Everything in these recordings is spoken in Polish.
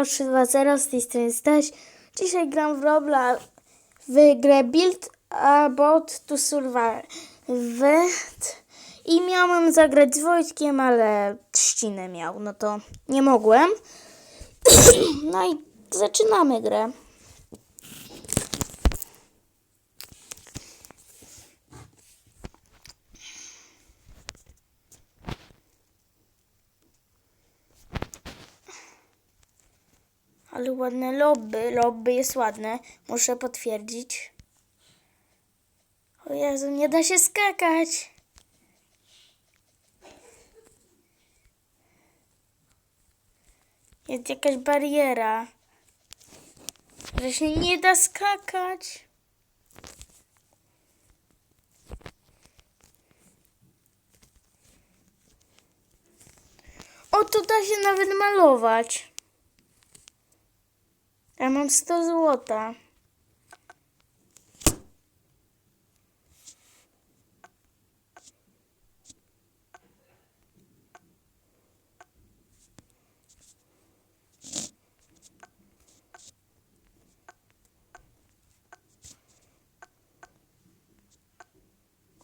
Halo 320 z tej strony Staś. Dzisiaj gram w Robla w grę Build a Bot to Survive. I miałem zagrać z Wojtkiem, ale trzcinę miał, no to nie mogłem. No i zaczynamy grę. Ale ładne lobby. Lobby jest ładne. Muszę potwierdzić. O Jezu, nie da się skakać. Jest jakaś bariera. Że się nie da skakać. O, tu da się nawet malować. Ja mam 100 złota.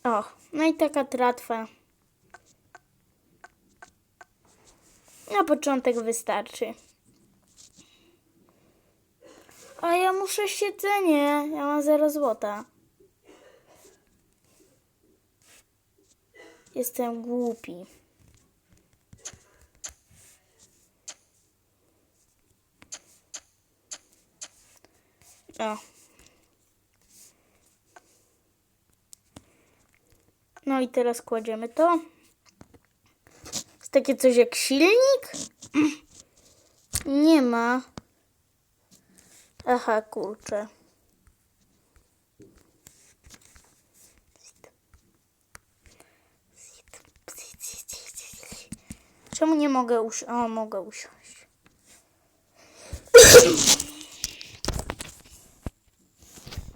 O, no i taka tratwa. Na początek wystarczy. A ja muszę siedzenie. Ja mam 0 złota. Jestem głupi. O. No i teraz kładziemy to. Jest takie coś jak silnik? Nie ma. Aha, kurczę. Czemu nie mogę usiąść? O, mogę usiąść.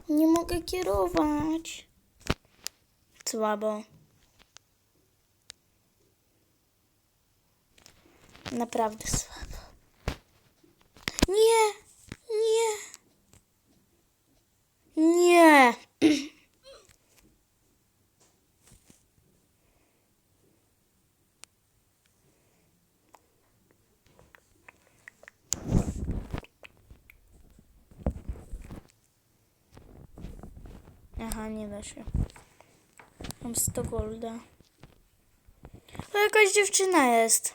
Nie mogę kierować. Słabo. Naprawdę słabo. Nie! Nie! Się. Mam 100 golda. To jakaś dziewczyna jest.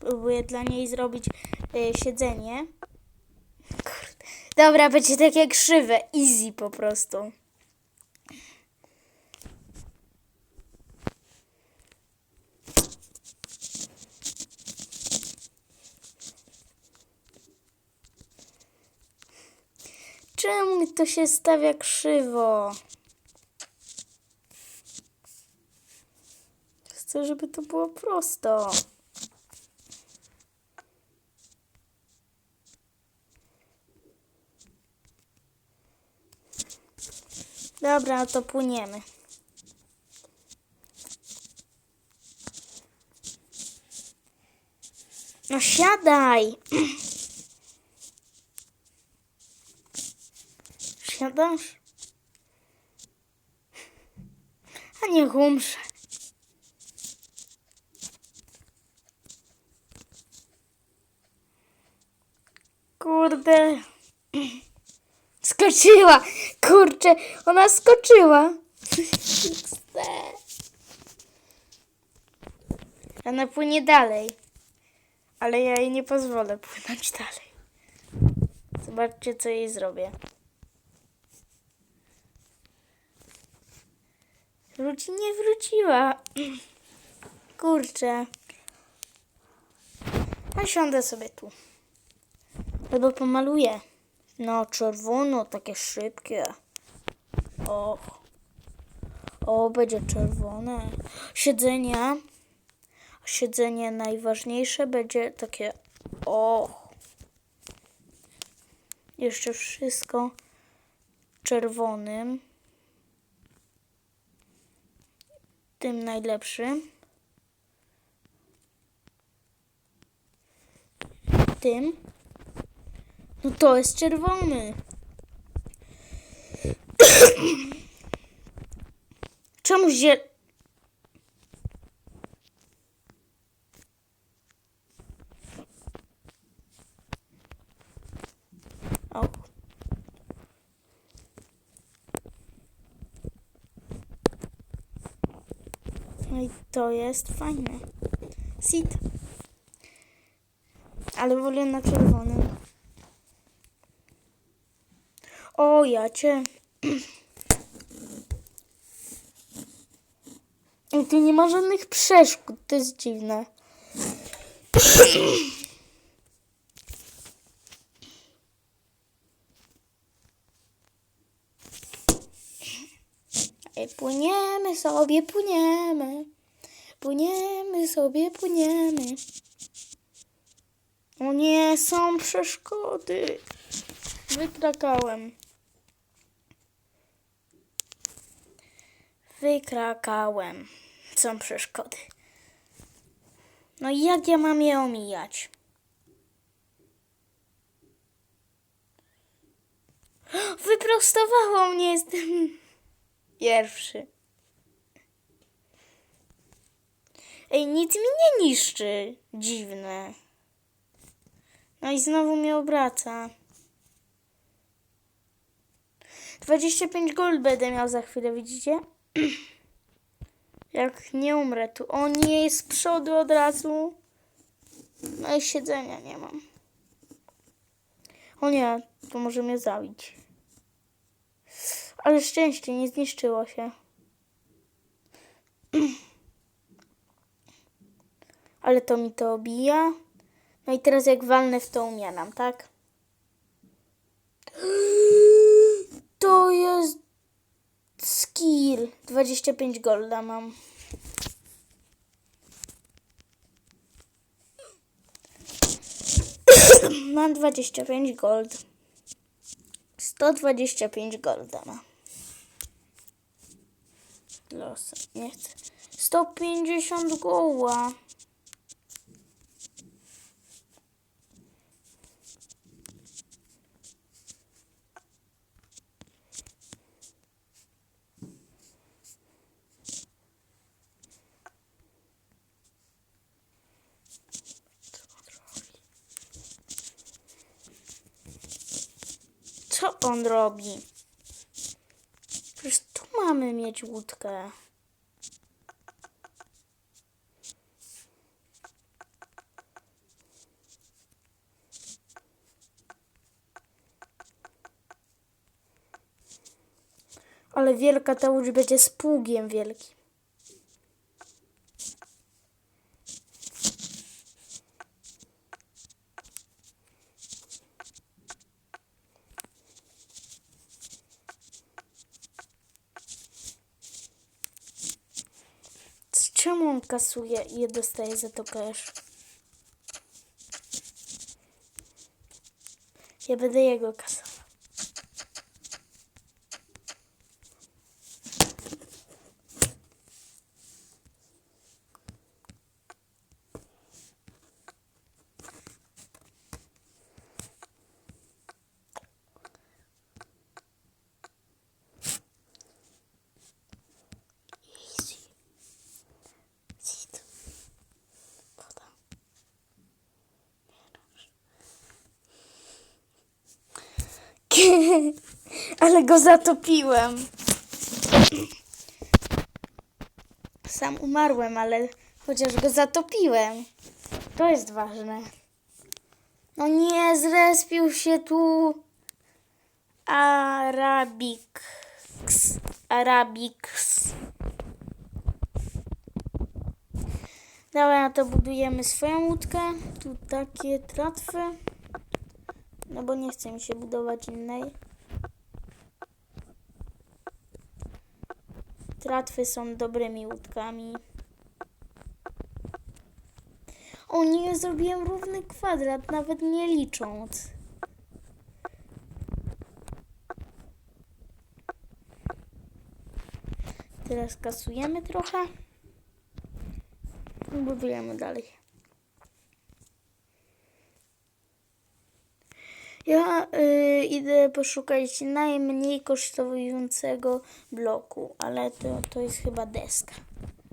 Próbuję dla niej zrobić y, siedzenie. Dobra, będzie takie krzywe. Easy po prostu. Czemu to się stawia krzywo? Chcę, żeby to było prosto. Dobra, to płyniemy. No siadaj! Siadasz? A niech umrze. Kurde. Skoczyła! Kurczę, ona skoczyła. Ona płynie dalej. Ale ja jej nie pozwolę płynąć dalej. Zobaczcie, co jej zrobię. Wróci, nie wróciła. Kurczę. A siądę sobie tu. Albo pomaluję. No, czerwono, takie szybkie. Och. O, będzie czerwone. Siedzenia. Siedzenie najważniejsze będzie takie o. Jeszcze wszystko czerwonym. Tym najlepszym. Tym. No to jest czerwony. Czemu. O. No i to jest fajne. Sit. Ale wolę na czerwonym. O, ja cię. I tu nie ma żadnych przeszkód, to jest dziwne. Ej, płyniemy sobie, płyniemy. Płyniemy sobie, płyniemy. O nie, są przeszkody. Wykrakałem. Wykrakałem. Są przeszkody. No i jak ja mam je omijać? Wyprostowało mnie, jestem pierwszy. Ej, nic mi nie niszczy. Dziwne. No i znowu mnie obraca. 25 gold będę miał za chwilę, widzicie? Jak nie umrę tu. O nie, z przodu od razu. No i siedzenia nie mam. O nie, to może mnie zabić. Ale szczęście, nie zniszczyło się. Ale to mi to obija. No i teraz jak walnę w to umieram, tak? To jest skill. 25 golda mam. Mam 25 gold. 125 golda ma. Los, nie chcę. 150 goła. Co on robi? Przecież tu mamy mieć łódkę. Ale wielka ta łódź będzie z pługiem wielkim. Z kasuje i je dostaje za to cash? Ja będę jego kasował. Easy. Sit. Woda. Ale go zatopiłem. Sam umarłem, ale chociaż go zatopiłem. To jest ważne. No nie, zrespił się tu Arabix. Arabix. Dobra, no to budujemy swoją łódkę. Tu takie tratwy. No bo nie chce mi się budować innej. Tratwy są dobrymi łódkami. O nie, zrobiłem równy kwadrat, nawet nie licząc. Teraz kasujemy trochę. Budujemy dalej. Ja y, idę poszukać najmniej kosztującego bloku, ale to, to jest chyba deska,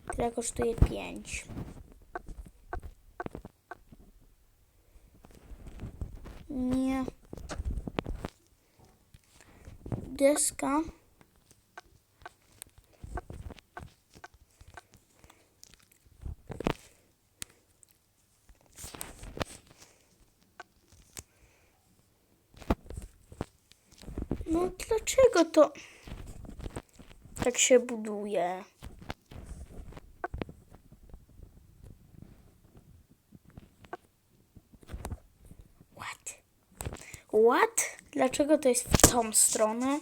która kosztuje 5. Nie. Deska. No dlaczego to tak się buduje? What? What? Dlaczego to jest w tą stronę?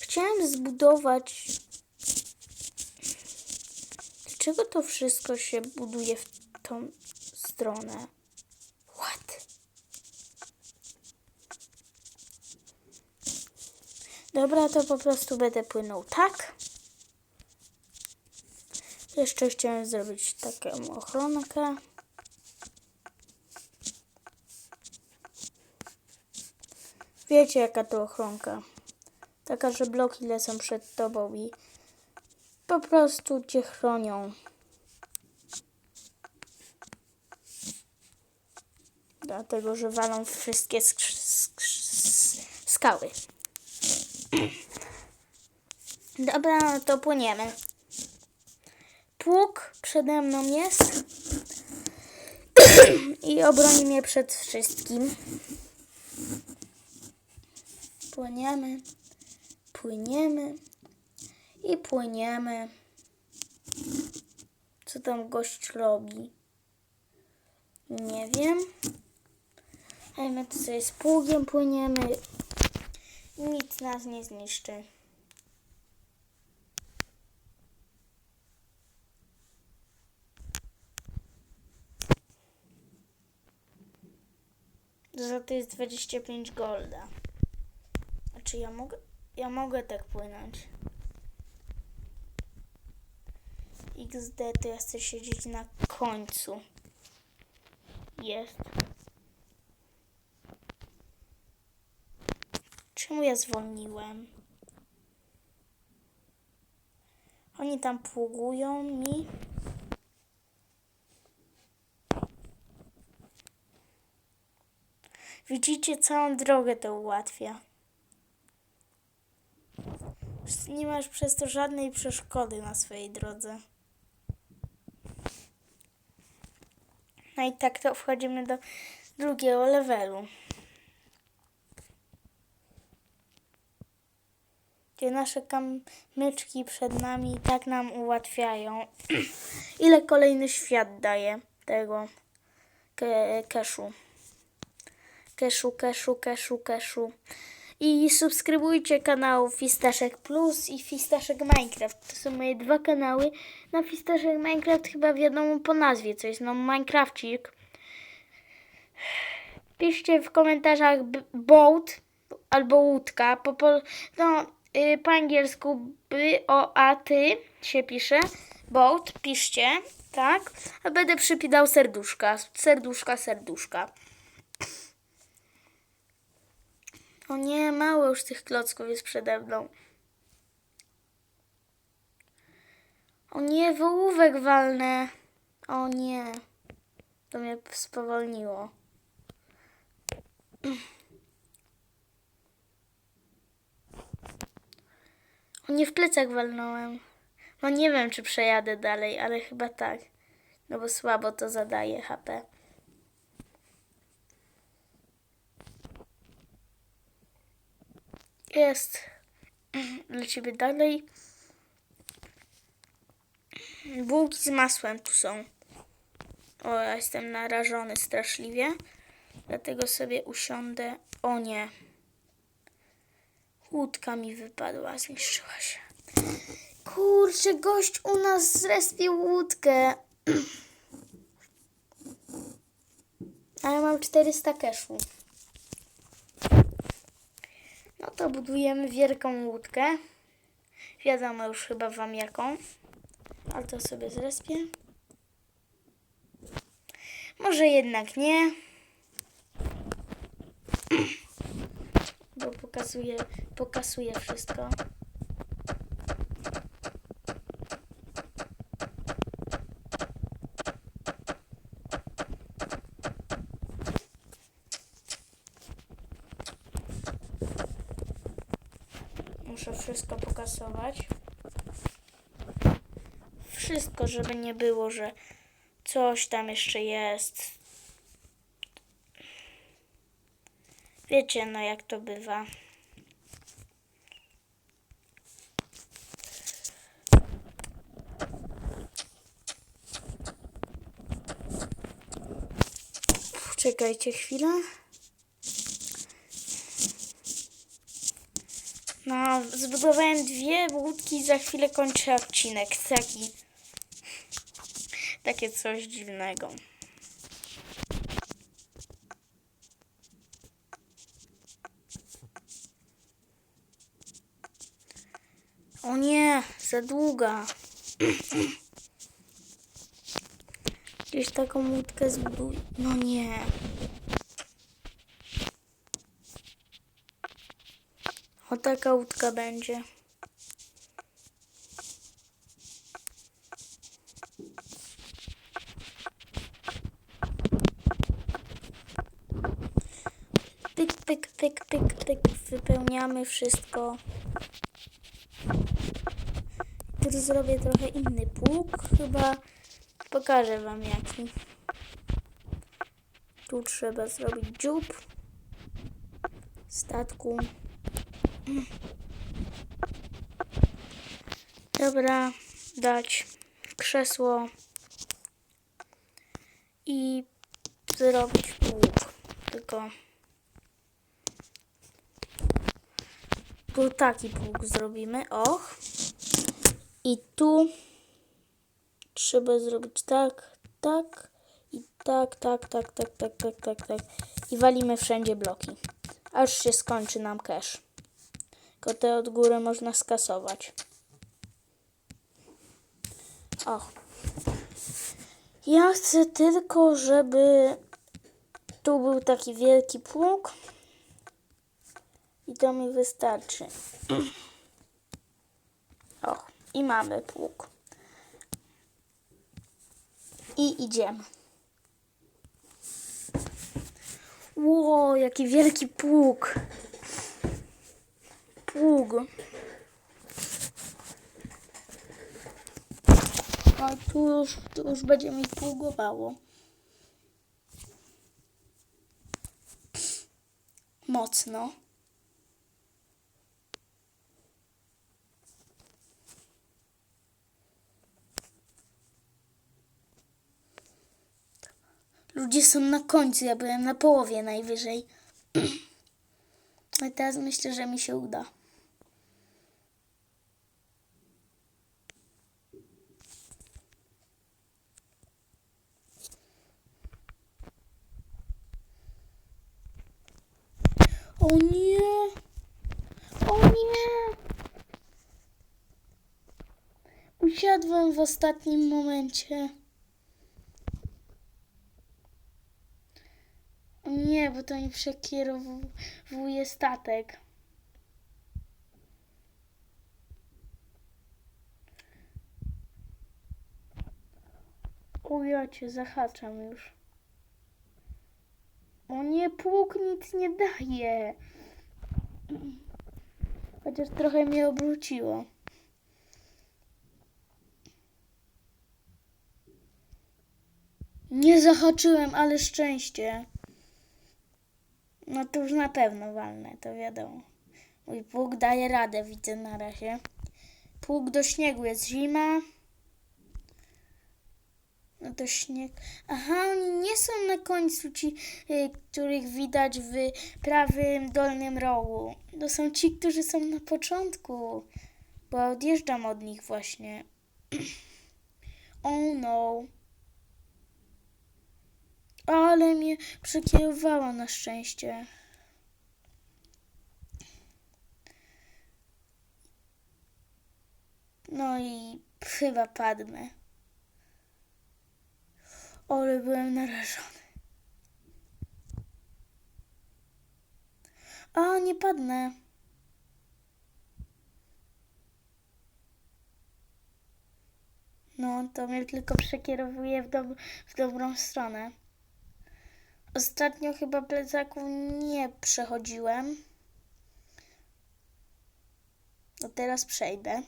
Chciałem zbudować. Dlaczego to wszystko się buduje w tą stronę? What? Dobra, to po prostu będę płynął tak. Jeszcze chciałem zrobić taką ochronkę. Wiecie jaka to ochronka? Taka, że bloki lecą przed tobą i po prostu cię chronią. Dlatego, że walą wszystkie sk- sk- sk- skały. Dobra, no to płyniemy. Pług przede mną jest i obroni mnie przed wszystkim. Płyniemy, płyniemy i płyniemy. Co tam gość robi? Nie wiem. My tu sobie z pługiem płyniemy. Nic nas nie zniszczy. Za to jest 25 golda. A czy ja mogę? Ja mogę tak płynąć. XD to ja chcę siedzieć na końcu. Jest. Czemu ja zwolniłem? Oni tam pługują mi. Widzicie, całą drogę to ułatwia. Nie masz przez to żadnej przeszkody na swojej drodze. No i tak to wchodzimy do drugiego levelu. Gdzie nasze kamyczki przed nami tak nam ułatwiają. Ile kolejny świat daje tego ke- keszu. Keszu, keszu, keszu, keszu. I subskrybujcie kanał Fistaszek Plus i Fistaszek Minecraft. To są moje dwa kanały. Na Fistaszek Minecraft chyba wiadomo po nazwie, co jest no Minecrafcik. Piszcie w komentarzach boat albo łódka. Po, po, no, y, po angielsku by o a ty się pisze. Boat, piszcie, tak? A będę przypidał serduszka, serduszka, serduszka. O nie, mało już tych klocków jest przede mną. O nie, wołówek walnę. O nie. To mnie spowolniło. Nie, w plecak walnąłem. No nie wiem, czy przejadę dalej, ale chyba tak. No bo słabo to zadaje HP. Jest. Lecimy dalej. Bułki z masłem tu są. O, ja jestem narażony straszliwie. Dlatego sobie usiądę. O nie. Łódka mi wypadła, zniszczyła się. Kurczę, gość u nas zrespił łódkę. A ja mam 400 keszu. No to budujemy wielką łódkę. Wiadomo już chyba wam jaką. Ale to sobie zrespię. Może jednak nie. Pokazuje, pokasuje wszystko. Muszę wszystko pokasować. Wszystko, żeby nie było, że coś tam jeszcze jest. Wiecie, no jak to bywa. Czekajcie chwilę. No, zbudowałem dwie łódki i za chwilę kończę odcinek. Taki. Takie coś dziwnego. O nie, za długa. Gdzieś taką łódkę zbuduj. No nie. O taka łódka będzie. Pyk, pyk, pyk, pyk, pyk. Wypełniamy wszystko. Tu zrobię trochę inny pług. Chyba pokażę wam jaki. Tu trzeba zrobić dziób statku. Dobra, dać krzesło i zrobić pług. Tylko tu taki pług zrobimy. Och. I tu trzeba zrobić tak, tak i tak, tak, tak, tak, tak, tak, tak, tak. I walimy wszędzie bloki. Aż się skończy nam cache. Tylko te od góry można skasować. O. Ja chcę tylko, żeby tu był taki wielki pług. I to mi wystarczy. O, i mamy pług. I idziemy. Ło, jaki wielki pług. Pług. A tu już, tu już będzie mi pługowało. Mocno. Ludzie są na końcu, ja byłem na połowie najwyżej. A teraz myślę, że mi się uda. O nie! O nie! Usiadłem w ostatnim momencie. O bo to mi przekierowuje statek. O ja cię zahaczam już. O nie, pług nic nie daje. Chociaż trochę mnie obróciło. Nie zahaczyłem, ale szczęście. No to już na pewno walnę, to wiadomo. Mój pług daje radę, widzę na razie. Pług do śniegu jest zima. No to śnieg. Aha, oni nie są na końcu ci, y, których widać w prawym dolnym rogu. To są ci, którzy są na początku. Bo odjeżdżam od nich właśnie. oh no. Ale mnie przekierowała na szczęście. No i chyba padnę. Ale byłem narażony. A, nie padnę. No, to mnie tylko przekierowuje w, dob- w dobrą stronę. Ostatnio chyba plecaków nie przechodziłem. No teraz przejdę.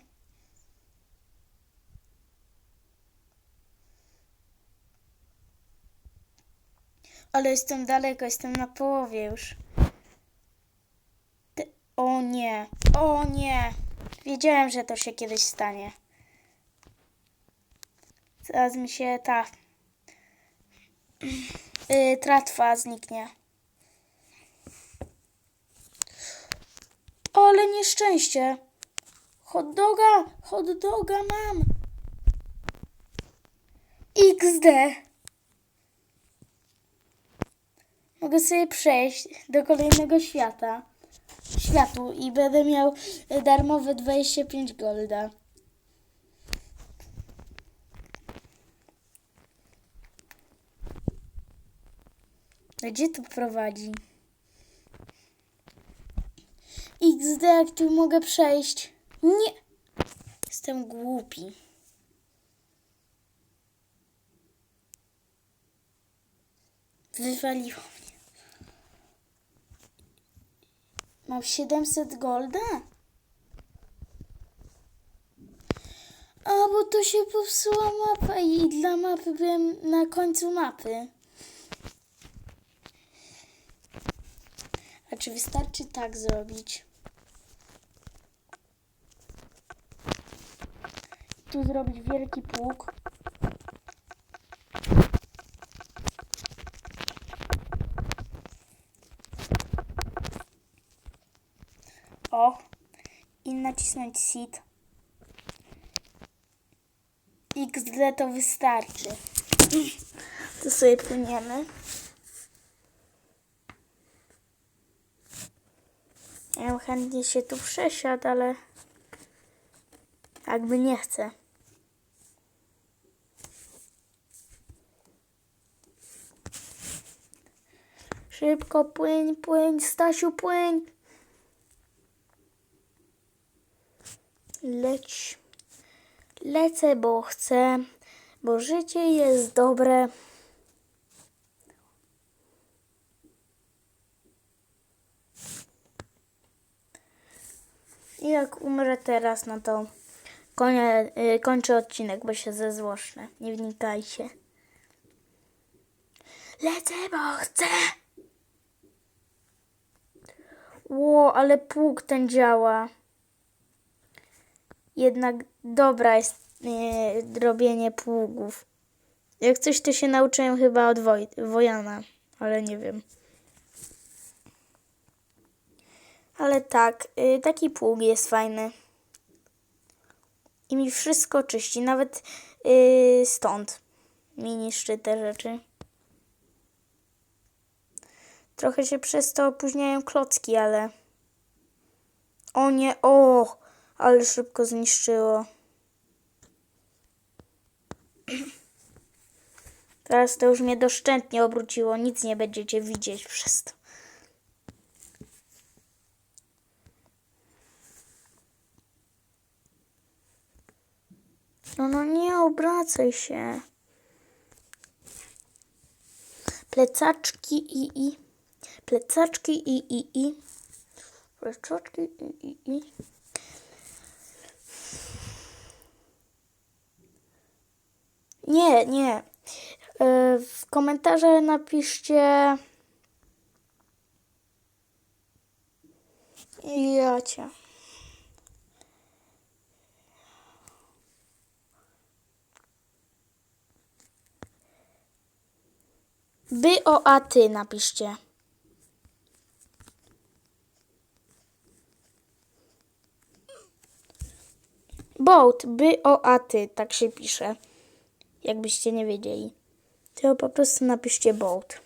Ale jestem daleko, jestem na połowie już. O nie, o nie. Wiedziałem, że to się kiedyś stanie. Zaraz mi się ta yy, tratwa zniknie. Ale nieszczęście. Hot doga, hot doga mam. XD. Mogę sobie przejść do kolejnego świata. Światu i będę miał y, darmowe 25 golda. Gdzie to prowadzi? XD, jak tu mogę przejść? Nie! Jestem głupi. Wywaliło mnie. Mam 700 golda? A, bo to się popsuła mapa i dla mapy byłem na końcu mapy. A czy wystarczy tak zrobić? Tu zrobić wielki pług. O. I nacisnąć seed. XD to wystarczy. To sobie płyniemy. Ja bym chętnie się tu przesiadł, ale jakby nie chcę. Szybko płyń, płyń, Stasiu, płyń. Leć. Lecę, bo chcę, bo życie jest dobre. I jak umrę teraz, no to konie, y, kończę odcinek, bo się zezłosznę. Nie wnikajcie. Lecę, bo chcę. Ło, ale pług ten działa. Jednak dobra jest y, robienie pługów. Jak coś, to się nauczyłem chyba od Woj- Wojana, ale nie wiem. Ale tak, y, taki pług jest fajny. I mi wszystko czyści, nawet y, stąd mi niszczy te rzeczy. Trochę się przez to opóźniają klocki, ale... O nie, o! Ale szybko zniszczyło. Teraz to już mnie doszczętnie obróciło. Nic nie będziecie widzieć przez to. No, no nie obracaj się. Plecaczki i i. Plecaczki i i i. Plecaczki i i i. Nie, nie. E, W komentarze napiszcie. Ja cię. By o a ty napiszcie. Boat, by o a ty, tak się pisze. Jakbyście nie wiedzieli. To po prostu napiszcie boat.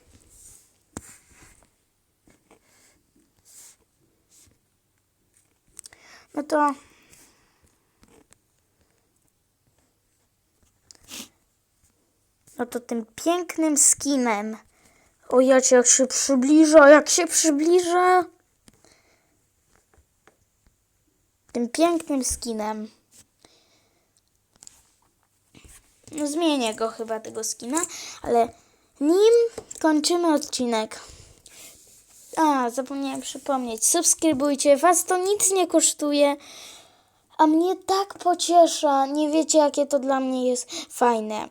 No to No to tym pięknym skinem. O jacie, jak się przybliża, jak się przybliża. Tym pięknym skinem. No, zmienię go chyba, tego skina, ale nim kończymy odcinek. A, zapomniałem przypomnieć. Subskrybujcie, was to nic nie kosztuje. A mnie tak pociesza. Nie wiecie, jakie to dla mnie jest fajne.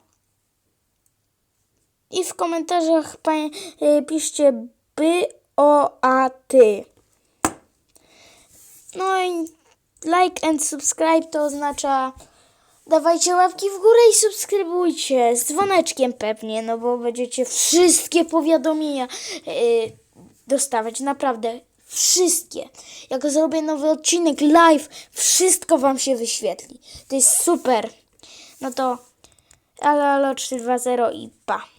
I w komentarzach y, piszcie by o a ty. No i like and subscribe to oznacza dawajcie łapki w górę i subskrybujcie z dzwoneczkiem pewnie, no bo będziecie wszystkie powiadomienia y, dostawać, naprawdę wszystkie. Jak zrobię nowy odcinek live, wszystko wam się wyświetli. To jest super. No to alo, alo 320 i pa.